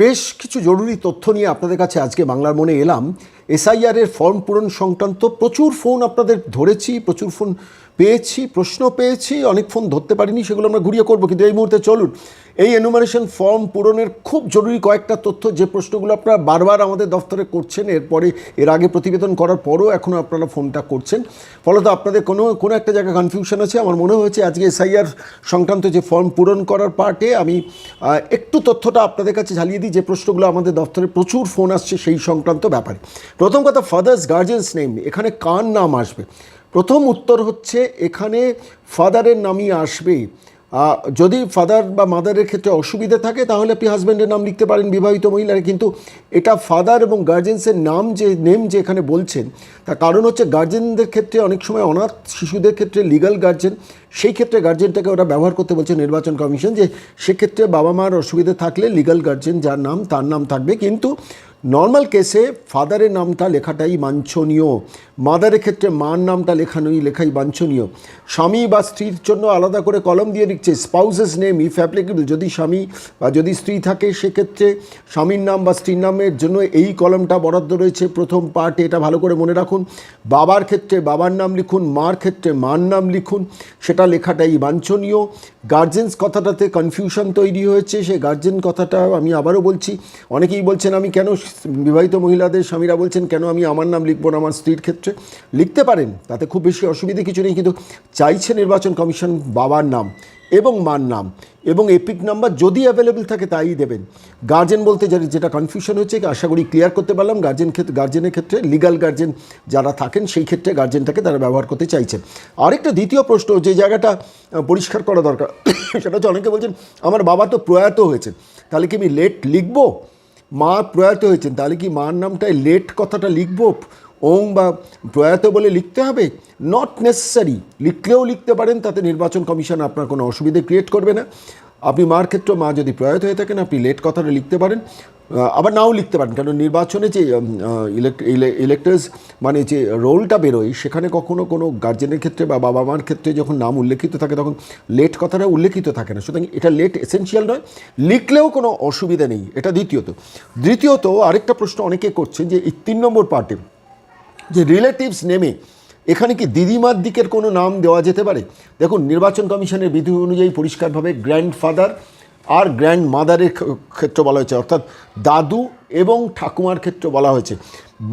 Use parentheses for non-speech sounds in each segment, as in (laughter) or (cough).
বেশ কিছু জরুরি তথ্য নিয়ে আপনাদের কাছে আজকে বাংলার মনে এলাম। এসআইআর এর ফর্ম পূরণ সংক্রান্ত প্রচুর ফোন আপনাদের ধরেছি, প্রচুর ফোন পেয়েছি, প্রশ্ন পেয়েছি, অনেক ফোন ধরতে পারিনি, সেগুলো আমরা ঘুরিয়ে করব, কিন্তু এই মুহূর্তে চলুন। এই এনুমারেশন ফর্ম পূরণের খুব জরুরি কয়েকটা তথ্য, যে প্রশ্নগুলো আপনারা বারবার আমাদের দফতরে করছেন, এরপরে এর আগে প্রতিবেদন করার পরও এখনও আপনারা ফোনটা করছেন। ফলত আপনাদের কোনো কোনো একটা জায়গায় কনফিউশন আছে, আমার মনে হয়েছে আজকে এসআইআর সংক্রান্ত যে ফর্ম পূরণ করার পার্টে আমি একটু তথ্যটা আপনাদের কাছে ঝালিয়ে দিই, যে প্রশ্নগুলো আমাদের দফতরে প্রচুর ফোন আসছে সেই সংক্রান্ত ব্যাপারে। প্রথম কথা ফাদার্স গার্জেন্স নেম এখানে কার নাম আসবে? প্রথম উত্তর হচ্ছে এখানে ফাদারের নামই আসবে। যদি ফাদার বা মাদারের ক্ষেত্রে অসুবিধা থাকে, তাহলে আপনি হাজব্যান্ডের নাম লিখতে পারেন, বিবাহিত মহিলারা। কিন্তু এটা ফাদার এবং গার্জেন্সের নাম যে, নেম যে এখানে বলছেন, তার কারণ হচ্ছে গার্জেনদের ক্ষেত্রে অনেক সময় অনাথ শিশুদের ক্ষেত্রে লিগাল গার্জেন সেই ক্ষেত্রে গার্জেনটাকে ওরা ব্যবহার করতে বলছে নির্বাচন কমিশন যে, সেক্ষেত্রে বাবা মার অসুবিধা থাকলে লিগাল গার্জেন যার নাম, তার নাম থাকবে। কিন্তু নর্মাল কেসে ফাদারের নামটা লেখাটাই বাঞ্ছনীয়। মাদারের ক্ষেত্রে মার নামটা লেখানোই লেখাই বাঞ্ছনীয়। স্বামী বা স্ত্রীর জন্য আলাদা করে কলম দিয়ে লিখছে স্পাউসেস নেম ইফ অ্যাপ্লিকেবল যদি স্বামী বা যদি স্ত্রী থাকে, সেক্ষেত্রে স্বামীর নাম বা স্ত্রীর নামের জন্য এই কলমটা বরাদ্দ রয়েছে। প্রথম পার্টে এটা ভালো করে মনে রাখুন। বাবার ক্ষেত্রে বাবার নাম লিখুন, মার ক্ষেত্রে মার নাম লিখুন। সেটা লেখাটাই বাঞ্ছনীয়। গার্জেন্স কথাটাতে কনফিউশন তৈরি হয়েছে। সেই গার্জেন কথাটা আমি আবারও বলছি। অনেকেই বলছেন, আমি কেন বিবাহিত মহিলাদের স্বামীরা বলছেন, কেন আমি আমার নাম লিখব না আমার স্ত্রীর ক্ষেত্রে? লিখতে পারেন, তাতে খুব বেশি অসুবিধে কিছু নেই, কিন্তু চাইছে নির্বাচন কমিশন বাবার নাম এবং মার নাম এবং এপিক নাম্বার যদি অ্যাভেলেবেল থাকে তাই দেবেন। গার্জেন বলতে যেটা যেটা কনফিউশন হচ্ছে, আশা করি ক্লিয়ার করতে পারলাম, গার্জেন ক্ষেত্রে গার্জেনের ক্ষেত্রে লিগাল গার্জেন যারা থাকেন, সেই ক্ষেত্রে গার্জেনটাকে তারা ব্যবহার করতে চাইছেন আরেকটা দ্বিতীয় প্রশ্ন, যে জায়গাটা পরিষ্কার করা দরকার, (coughs) সেটা হচ্ছে অনেকে বলছেন, আমার বাবা তো প্রয়াত হয়েছে, তাহলে কি আমি লেট লিখব? মা প্রয়াত হয়েছেন। তাহলে কি মার নামটায় লেট কথাটা লিখব? ওং বা প্রয়াত বলে লিখতে হবে? নট নেসেসারি লিখলেও লিখতে পারেন, তাতে নির্বাচন কমিশন আপনার কোনো অসুবিধে ক্রিয়েট করবে না। আপনি মার ক্ষেত্রে মা যদি প্রয়াত হয়ে থাকেন, আপনি লেট কথাটা লিখতে পারেন। আবার নাও লিখতে পারেন কারণ নির্বাচনে যে ইলেক্টার্স মানে যে রোলটা বেরোয়, সেখানে কখনো কোনো গার্জেনের ক্ষেত্রে বা বাবা মার ক্ষেত্রে যখন নাম উল্লেখিত থাকে, তখন লেট কথাটা উল্লেখিত থাকে না। সুতরাং এটা লেট এসেনশিয়াল নয়। লিখলেও কোনো অসুবিধা নেই, এটা দ্বিতীয়ত। দ্বিতীয়ত, আরেকটা প্রশ্ন অনেকে করছেন যে, এই তিন নম্বর পার্টে যে রিলেটিভস নেমে এখানে কি দিদিমার দিকের কোনো নাম দেওয়া যেতে পারে? দেখুন, নির্বাচন কমিশনের বিধি অনুযায়ী পরিষ্কারভাবে গ্র্যান্ডফাদার আর গ্র্যান্ড মাদারের ক্ষেত্র বলা হয়েছে। অর্থাৎ দাদু এবং ঠাকুমার ক্ষেত্র বলা হয়েছে।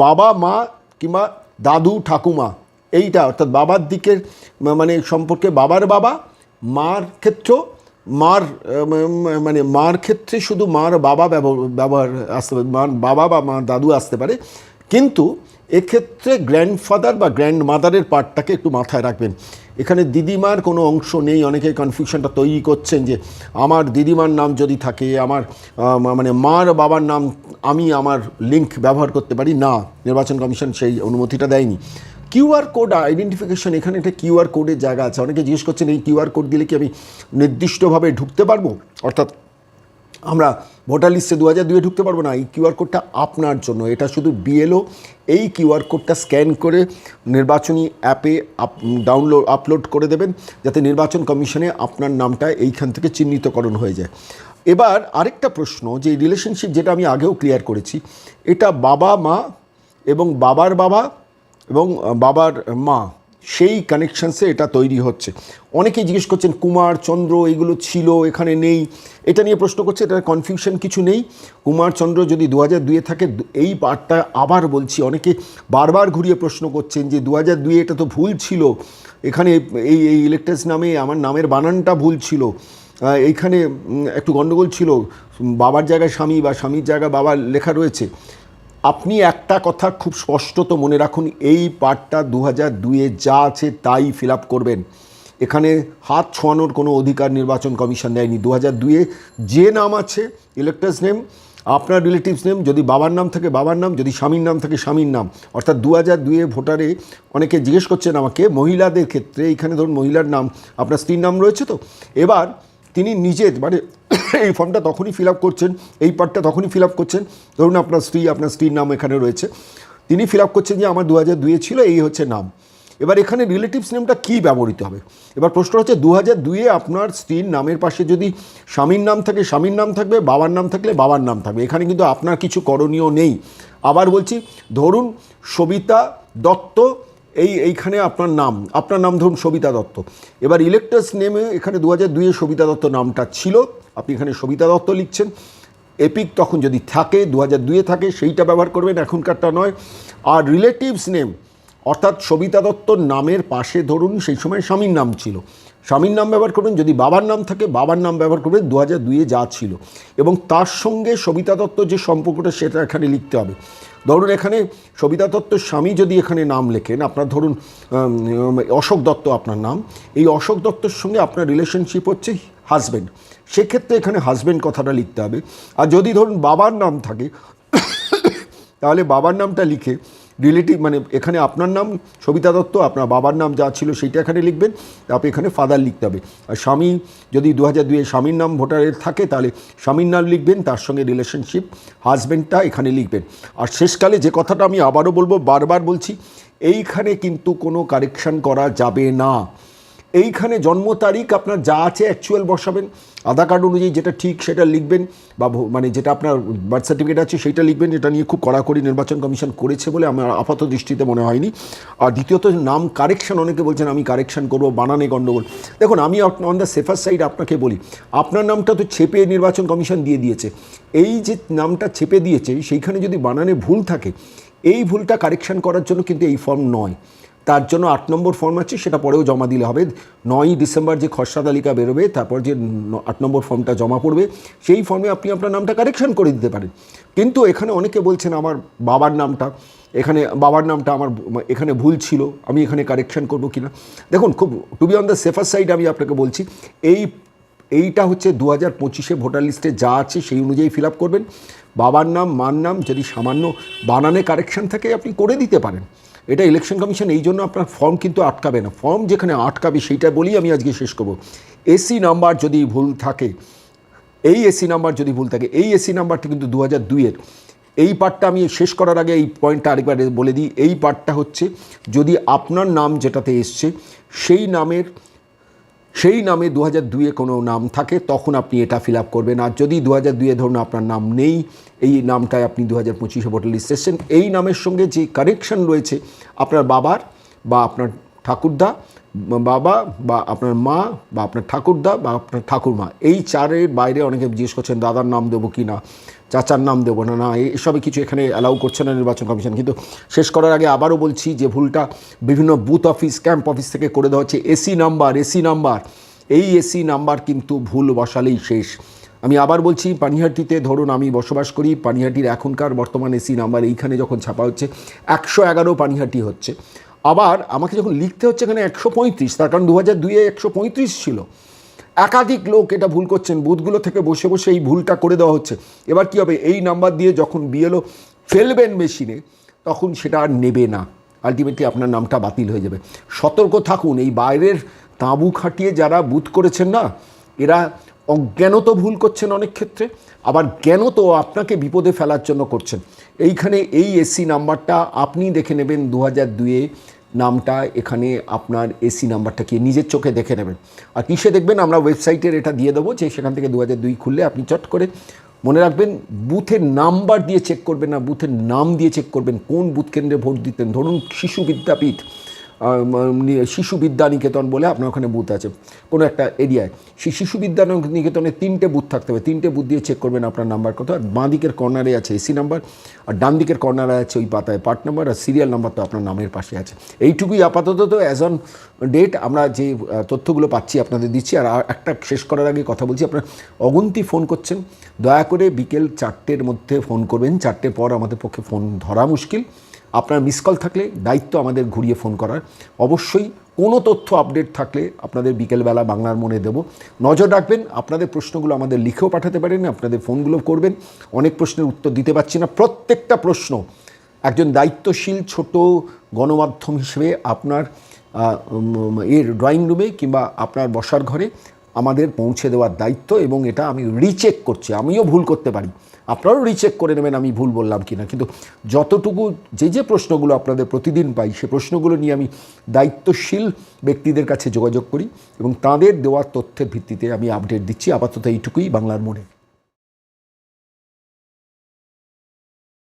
বাবা, মা কিংবা দাদু, ঠাকুমা, এইটা অর্থাৎ বাবার দিকের মানে সম্পর্কে বাবার বাবা, মার ক্ষেত্র, মার মানে মার ক্ষেত্রে শুধু মার বাবা ব্যবহার আসতে পারে, মার বাবা বা মা দাদু আসতে পারে। কিন্তু এক্ষেত্রে গ্র্যান্ডফাদার বা গ্র্যান্ড মাদারের পার্টটাকে একটু মাথায় রাখবেন। এখানে দিদিমার কোনো অংশ নেই অনেকে কনফিউশনটা তৈরি করছেন যে, আমার দিদিমার নাম যদি থাকে, আমার মানে মার বাবার নাম আমি আমার লিঙ্ক ব্যবহার করতে পারি? না, নির্বাচন কমিশন সেই অনুমতিটা দেয়নি। কিউআর কোড আইডেন্টিফিকেশন এখানে একটা কিউআর কোডের জায়গা আছে। অনেকে জিজ্ঞেস করছেন, এই কিউআর কোড দিলে কি আমি নির্দিষ্টভাবে ঢুকতে পারব? অর্থাৎ আমরা ভোটার লিস্টে দু হাজার দুয়ে ঢুকতে পারব না, এই কিউআর কোডটা আপনার জন্য। এটা শুধু বিএলও, এই কিউআর কোডটা স্ক্যান করে নির্বাচনী অ্যাপে আপ ডাউনলোড আপলোড করে দেবেন, যাতে নির্বাচন কমিশনে আপনার নামটা এইখান থেকে চিহ্নিতকরণ হয়ে যায়। এবার আরেকটা প্রশ্ন, যে রিলেশনশিপ যেটা আমি আগেও ক্লিয়ার করেছি, এটা বাবা মা এবং বাবার বাবা এবং বাবার মা সেই কানেকশানসে এটা তৈরি হচ্ছে। অনেকেই জিজ্ঞেস করছেন, কুমার, চন্দ্র, এগুলো ছিল, এখানে নেই। এটা নিয়ে প্রশ্ন করছে এটা কনফিউশন কিছু নেই। কুমার, চন্দ্র যদি দু হাজার দুয়ে থাকে এই পার্টটা আবার বলছি, অনেকে বারবার ঘুরিয়ে প্রশ্ন করছেন যে দু হাজার দুয়ে এটা তো ভুল ছিল। এখানে এই এই ইলেকট্রাস নামে, আমার নামের বানানটা ভুল ছিল। এইখানে একটু গণ্ডগোল ছিল। বাবার জায়গায় স্বামী বা স্বামীর জায়গায় বাবা লেখা রয়েছে। আপনি একটা কথা খুব স্পষ্টত মনে রাখুন, এই পার্টটা দু হাজার দুয়ে যা আছে তাই ফিল আপ করবেন। এখানে হাত ছোঁয়ানোর কোনো অধিকার নির্বাচন কমিশন দেয়নি। দু হাজার দুয়ে যে নাম আছে ইলেক্টার্স নেম আপনার রিলেটিভস নেম যদি বাবার নাম থাকে বাবার নাম, যদি স্বামীর নাম থাকে স্বামীর নাম। অর্থাৎ দু হাজার দুয়ে ভোটারে অনেকে জিজ্ঞেস করছেন আমাকে, মহিলাদের ক্ষেত্রে, এখানে ধরুন মহিলার নাম, আপনার স্ত্রীর নাম রয়েছে তো? এবার তিনি নিজের মানে (laughs) এই ফর্মটা তখনই ফিল আপ করছেন, এই পার্টটা তখনই ফিল আপ করছেন। ধরুন আপনার স্ত্রী, আপনার স্ত্রীর নাম এখানে রয়েছে। তিনি ফিল আপ করছেন যে আমার দু হাজার দুয়ে ছিল, এই হচ্ছে নাম। এবার এখানে রিলেটিভস নেমটা কী ব্যবহৃত হবে? এবার প্রশ্ন হচ্ছে দু হাজার দুইয়ে আপনার স্ত্রীর নামের পাশে যদি স্বামীর নাম থাকে, স্বামীর নাম থাকবে, বাবার নাম থাকলে বাবার নাম থাকবে। এখানে কিন্তু আপনার কিছু করণীয় নেই। আবার বলছি, ধরুন সবিতা দত্ত, এই এইখানে আপনার নাম। আপনার নাম ধরুন সবিতা দত্ত। এবার ইলেকটার্স নেমে এখানে দু হাজার দুইয়ে সবিতা দত্ত নামটা ছিল। আপনি এখানে সবিতা দত্ত লিখছেন। এপিক তখন যদি থাকে দু হাজার দুইয়ে থাকে, সেইটা ব্যবহার করবেন এখনকারটা নয়। আর রিলেটিভস নেম অর্থাৎ সবিতা দত্তর নামের পাশে ধরুন, সেই সময় স্বামীর নাম ছিল। স্বামীর নাম ব্যবহার করবেন, যদি বাবার নাম থাকে, বাবার নাম ব্যবহার করবেন দু হাজার দুইয়ে যা ছিল। এবং তার সঙ্গে সবিতা দত্ত যে সম্পর্কটা, সেটা এখানে লিখতে হবে। ধরুন এখানে সবিতা দত্তর স্বামী যদি এখানে নাম লেখেন, আপনার ধরুন অশোক দত্ত আপনার নাম। এই অশোক দত্তর সঙ্গে আপনার রিলেশনশিপ হচ্ছে হাজব্যান্ড সেক্ষেত্রে এখানে হাজব্যান্ড কথাটা লিখতে হবে। আর যদি ধরুন বাবার নাম থাকে, তাহলে বাবার নামটা লিখে রিলেটিভ মানে এখানে আপনার নাম সবিতা দত্ত, আপনার বাবার নাম যা ছিল সেইটা এখানে লিখবেন। তারপর এখানে ফাদার লিখতে হবে। আর স্বামী যদি দু হাজার দুয়ে স্বামীর নাম ভোটারের থাকে, তাহলে স্বামীর নাম লিখবেন, তার সঙ্গে রিলেশনশিপ হাজব্যান্ডটা এখানে লিখবেন। আর শেষকালে যে কথাটা আমি আবারও বলব, বারবার বলছি, এইখানে কিন্তু কোনো কারেকশন করা যাবে না। এইখানে জন্ম তারিখ আপনার যা আছে অ্যাকচুয়াল বসাবেন। আধার কার্ড অনুযায়ী যেটা ঠিক সেটা লিখবেন বা মানে যেটা আপনার বার্থ সার্টিফিকেট আছে সেটা লিখবেন এটা নিয়ে খুব কড়াকড়ি নির্বাচন কমিশন করেছে বলে আমার আপাত দৃষ্টিতে মনে হয়নি। আর দ্বিতীয়ত নাম কারেকশন অনেকে বলছেন আমি কারেকশন করব, বানানে গণ্ডগোল দেখুন, আমি অন দ্য সেফার সাইড আপনাকে বলি, আপনার নামটা তো ছেপে নির্বাচন কমিশন দিয়ে দিয়েছে। এই যে নামটা ছেপে দিয়েছে, সেইখানে যদি বানানে ভুল থাকে, এই ভুলটা কারেকশন করার জন্য কিন্তু এই ফর্ম নয়। তার জন্য আট নম্বর ফর্ম আছে, সেটা পরেও জমা দিলে হবে। নয়ই ডিসেম্বর যে খসড়া তালিকা বেরোবে, তারপর যে আট নম্বর ফর্মটা জমা পড়বে, সেই ফর্মে আপনি আপনার নামটা কারেকশন করে দিতে পারেন। কিন্তু এখানে অনেকে বলছেন আমার বাবার নামটা, এখানে বাবার নামটা আমার এখানে ভুল ছিল, আমি এখানে কারেকশন করব কিনা? দেখুন, খুব to be on the safer side আমি আপনাকে বলছি, এই, এইটা হচ্ছে দু হাজার পঁচিশে ভোটার লিস্টে যা আছে সেই অনুযায়ী ফিল আপ করবেন। বাবার নাম, মার নাম যদি সামান্য বানানে কারেকশন থাকে, আপনি করে দিতে পারেন। এটা ইলেকশন কমিশন এই জন্য আপনার ফর্ম কিন্তু আটকাবে না। ফর্ম যেখানে আটকাবে সেইটা বলি আমি আজকে শেষ করব। এসি নাম্বার যদি ভুল থাকে, এই এসি নাম্বার যদি ভুল থাকে, এই এসি নাম্বারটি কিন্তু দু হাজার দুইয়ের এই পার্টটা আমি শেষ করার আগে এই পয়েন্টটা আরেকবার বলে দিই। এই পার্টটা হচ্ছে, যদি আপনার নাম যেটাতে এসছে, সেই নামের সেই নামে দু হাজার দুয়ে কোনো নাম থাকে, তখন আপনি এটা ফিল আপ করবেন। আর যদি দু হাজার দুয়ে ধরুন আপনার নাম নেই, এই নামটায় আপনি দু হাজার পঁচিশে ভোটার লিস্ট এসেছেন। এই নামের সঙ্গে যে কারেকশন রয়েছে, আপনার বাবার বা আপনার ঠাকুরদা, বাবা বা আপনার মা বা আপনার ঠাকুরদা বা আপনার ঠাকুরমা, এই চারের বাইরে অনেকে জিজ্ঞেস করছেন, দাদার নাম দেবো কি না? চাচার নাম দেবো না না এসবে কিছু এখানে অ্যালাউ করছে না নির্বাচন কমিশন। কিন্তু শেষ করার আগে আবারও বলছি যে ভুলটা বিভিন্ন বুথ অফিস ক্যাম্প অফিস থেকে করে দেওয়া হচ্ছে। এসি নাম্বার এসি নাম্বার এই এসি নাম্বার কিন্তু ভুল বসালেই শেষ। আমি আবার বলছি, পানিহাটিতে ধরুন আমি বসবাস করি, পানিহাটির এখনকার বর্তমান এসি নাম্বার এইখানে যখন ছাপা হচ্ছে, একশো এগারো পানিহাটি হচ্ছে। আবার আমাকে যখন লিখতে হচ্ছে এখানে একশো পঁয়ত্রিশ, তার কারণ দু হাজার দুইয়ে একশো পঁয়ত্রিশ ছিল। একাধিক লোক এটা ভুল করছেন, বুথগুলো থেকে বসে বসে এই ভুলটা করে দেওয়া হচ্ছে। এবার কী হবে? এই নাম্বার দিয়ে যখন বিএলও ফেলবেন মেশিনে, তখন সেটা আর নেবে না। আলটিমেটলি আপনার নামটা বাতিল হয়ে যাবে। সতর্ক থাকুন, এই বাইরের তাঁবু খাটিয়ে যারা বুথ করেছেন না, এরা অজ্ঞানত ভুল করছেন অনেক ক্ষেত্রে, আবার জ্ঞানত আপনাকে বিপদে ফেলার জন্য করছেন। এইখানে এই এসি নাম্বারটা আপনি দেখে নেবেন দু হাজার দুয়ে নামটা এখানে আপনার এসি নাম্বারটা কি নিজের চোখে দেখে নেবেন। আর কিসে দেখবেন? আমরা ওয়েবসাইটের এটা দিয়ে দেবো যে সেখান থেকে দু দুই খুললে আপনি চট করে মনে রাখবেন, বুথের নাম্বার দিয়ে চেক করবেন না, বুথের নাম দিয়ে চেক করবেন, কোন বুথ কেন্দ্রে ভোট দিতেন। ধরুন শিশু বিদ্যাপীঠ। শিশু বিদ্যা নিকেতন বলে আপনার ওখানে বুথ আছে। কোনো একটা এরিয়ায়। সেই শিশু বিদ্যা নিকেতনে তিনটে বুথ থাকতে হবে। তিনটে বুথ দিয়ে চেক করবেন আপনার নাম্বার কত। আর বাঁ দিকের কর্নারে আছে এসি নাম্বার আর ডান দিকের কর্নারে আছে ওই পাতায় পার্ট নাম্বার আর সিরিয়াল নাম্বার তো আপনার নামের পাশে আছে। এইটুকুই আপাতত তো অ্যাজ অন ডেট আমরা যে তথ্যগুলো পাচ্ছি আপনাদের দিচ্ছি। আর একটা শেষ করার আগে কথা বলছি, আপনার অগুন্তি ফোন করছেন। দয়া করে বিকেল চারটের মধ্যে ফোন করবেন। চারটের পর আমাদের পক্ষে ফোন ধরা মুশকিল। আপনার মিস কল থাকলে দায়িত্ব আমাদের ঘুরিয়ে ফোন করার। অবশ্যই কোনো তথ্য আপডেট থাকলে আপনাদের বিকেলবেলা বাংলার মনে দেব। নজর রাখবেন, আপনাদের প্রশ্নগুলো আমাদের লিখেও পাঠাতে পারেন, আপনাদের ফোনগুলো করবেন। অনেক প্রশ্নের উত্তর দিতে পারছি না। প্রত্যেকটা প্রশ্ন একজন দায়িত্বশীল ছোট গণমাধ্যম হিসেবে আপনার এর ড্রয়িং রুমে কিংবা আপনার বসার ঘরে আমাদের পৌঁছে দেওয়ার দায়িত্ব এবং এটা আমি রিচেক করছি। আমিও ভুল করতে পারি। আপনারাও রিচেক করে নেবেন, আমি ভুল বললাম কি না কিন্তু যতটুকু যে যে প্রশ্নগুলো আপনাদের প্রতিদিন পাই, সে প্রশ্নগুলো নিয়ে আমি দায়িত্বশীল ব্যক্তিদের কাছে যোগাযোগ করি এবং তাদের দেওয়া তথ্যের ভিত্তিতে আমি আপডেট দিচ্ছি। আপাতত এইটুকুই বাংলার মনে